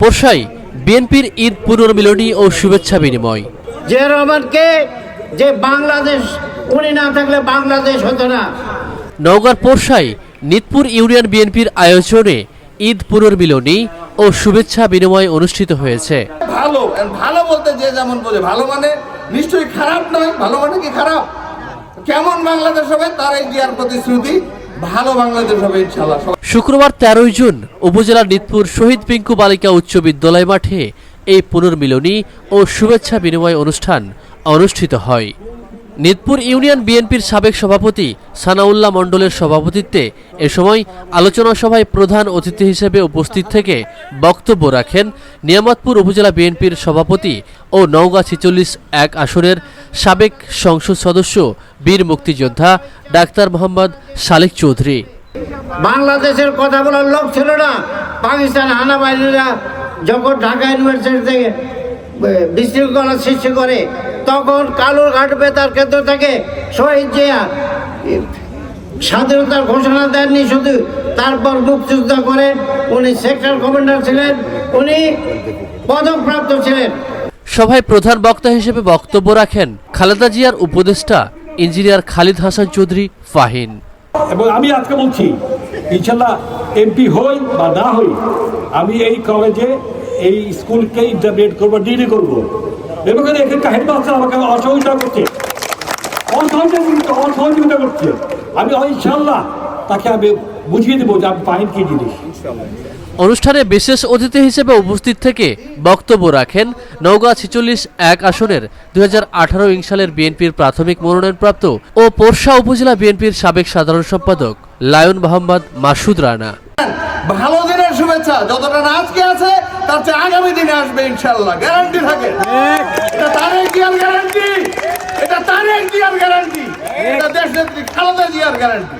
পোরশাই বিএনপির ঈদ পুনর্মিলনী ও শুভেচ্ছা বিনিময়। যে রহমানকে যে বাংলাদেশ উনি না থাকলে বাংলাদেশ হতো না। নওগাঁর পোরশাই নিতপুর ইউনিয়ন বিএনপির আয়োজনে ঈদ পুনর্মিলনী ও শুভেচ্ছা বিনিময় অনুষ্ঠিত হয়েছে। ভালো ভালো বলতে যে যেমন বলে ভালো মানে নিশ্চয়ই খারাপ নয় ভালো মানে কি খারাপ? কেমন বাংলাদেশ হবে তার এই প্রতিশ্রুতি ভালো বাংলাদেশ হবে ইনশাল্লাহ শুক্রবার তেরোই জুন উপজেলার নিতপুর শহীদ পিঙ্কু বালিকা উচ্চ বিদ্যালয় মাঠে এই পুনর্মিলনী ও শুভেচ্ছা বিনিময় অনুষ্ঠান অনুষ্ঠিত হয়। নিতপুর ইউনিয়ন বিএনপির সাবেক সভাপতি সানাউল্লাহ মণ্ডলের সভাপতিত্বে এ সময় আলোচনা সভায় প্রধান অতিথি হিসেবে উপস্থিত থেকে বক্তব্য রাখেন নিয়ামতপুর উপজেলা বিএনপির সভাপতি ও নওগাঁ ছিচল্লিশ এক আসনের সাবেক সংসদ সদস্য বীর মুক্তিযোদ্ধা ডাক্তার মোহাম্মদ সালেক চৌধুরী। বাংলাদেশের কথা বলার লোক ছিল না। পাকিস্তান হানাবাহিনীরা যখন ঢাকা ইউনিভার্সিটি থেকে বিশৃঙ্খলা সৃষ্টি করে, তখন কালুর ঘাট বেতার কেন্দ্র থেকে শহীদ জিয়া স্বাধীনতার ঘোষণা দেননি শুধু, তারপর মুক্তিযুদ্ধ করেন উনি সেক্টর কমান্ডার ছিলেন, উনি পদকপ্রাপ্ত ছিলেন। সভায় প্রধান বক্তা হিসেবে বক্তব্য রাখেন খালেদা জিয়ার উপদেষ্টা ইঞ্জিনিয়ার খালিদ হাসান চৌধুরী ফাহিন। এবং আমি আজকে বলছি ইনশাল্লাহ এমপি হই বা না হই, আমি এই কলেজে এই স্কুলকে ইন্টারমিডিয়েট করব ডিগ্রি করব। এবং এখানকার হেডমাস্টার আমাকে অসহযোগিতা করছে। অসহযোগিতা অসহযোগিতা করছে। আমি ইনশাল্লাহ তাকে আমি বুঝিয়ে দেবো যে আমি পাইন কি জিনিস। অনুষ্ঠানে বিশেষ অতিথি হিসেবে উপস্থিত থেকে বক্তব্য রাখেন নওগাঁ ছিচল্লিশ এক আসনের দুই হাজার আঠারো ইং সালের বিএনপির প্রাথমিক মনোনয়নপ্রাপ্ত ও পোরশা উপজেলা বিএনপির সাবেক সাধারণ সম্পাদক লায়ন মোহাম্মদ মাসুদ রানা। ভালো দিনের শুভেচ্ছা, যতটা না আজকে আছে, তার চেয়ে আগামী দিনে আসবে ইনশাল্লাহ গ্যারান্টি থাকে। এটা তারেক জিয়ার গ্যারান্টি এটা তারেক জিয়ার গ্যারান্টি এটা দেশ নেত্রী খালেদা জিয়ার গ্যারান্টি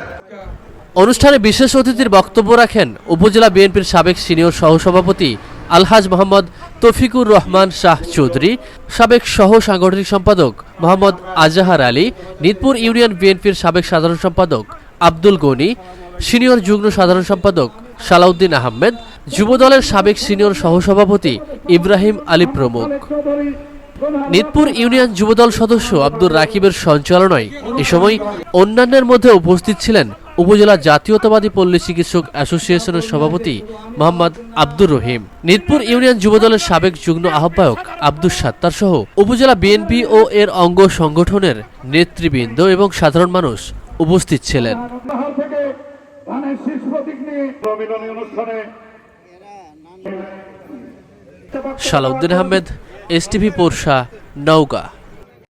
অনুষ্ঠানে বিশেষ অতিথির বক্তব্য রাখেন উপজেলা বিএনপির সাবেক সিনিয়র সহসভাপতি আলহাজ মোহাম্মদ তফিকুর রহমান শাহ চৌধুরী, সাবেক সহ সাংগঠনিক সম্পাদক মোহাম্মদ আজাহার আলী, নিতপুর ইউনিয়ন বিএনপির সাবেক সাধারণ সম্পাদক আব্দুল গনি, সিনিয়র যুগ্ম সাধারণ সম্পাদক সালাউদ্দিন আহমেদ যুবদলের সাবেক সিনিয়র সহসভাপতি ইব্রাহিম আলী প্রমুখ। নিতপুর ইউনিয়ন যুবদল সদস্য আব্দুর রাকিবের সঞ্চালনায় এ সময় অন্যান্যের মধ্যে উপস্থিত ছিলেন উপজেলা জাতীয়তাবাদী পল্লী চিকিৎসক অ্যাসোসিয়েশনের সভাপতি মোহাম্মদ আব্দুর রহিম, নিতপুর ইউনিয়ন যুবদলের সাবেক যুগ্ম আহ্বায়ক আব্দুস সাত্তার সহ উপজেলা বিএনপি ও এর অঙ্গ সংগঠনের নেতৃবৃন্দ এবং সাধারণ মানুষ উপস্থিত ছিলেন। সালাউদ্দিন আহমেদ এসটিভি পোরশা, নওগাঁ।